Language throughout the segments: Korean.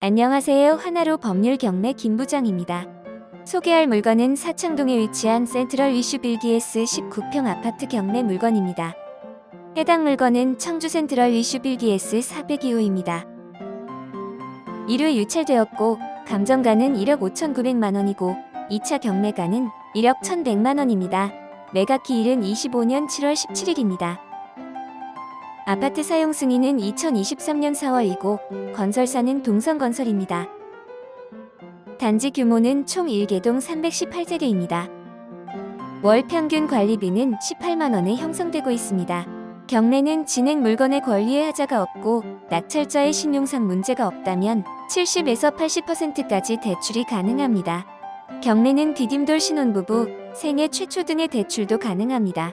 안녕하세요. 하나로 법률 경매 김부장입니다. 소개할 물건은 사창동에 위치한 센트럴 위슈 빌기에스 19평 아파트 경매 물건입니다. 해당 물건은 청주 센트럴 위슈 빌기에스 402호입니다. 1회 유찰되었고 감정가는 1억 5,900만 원이고 2차 경매가는 1억 1,100만 원입니다. 매각 기일은 25년 7월 17일입니다. 아파트 사용 승인은 2023년 4월이고 건설사는 동성건설입니다. 단지 규모는 총 1개동 318세대입니다. 월 평균 관리비는 18만 원에 형성되고 있습니다. 경매는 진행 물건의 권리에 하자가 없고 낙찰자의 신용상 문제가 없다면 70에서 80%까지 대출이 가능합니다. 경매는 디딤돌 신혼부부, 생애 최초 등의 대출도 가능합니다.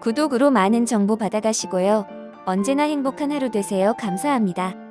구독으로 많은 정보 받아가시고요. 언제나 행복한 하루 되세요. 감사합니다.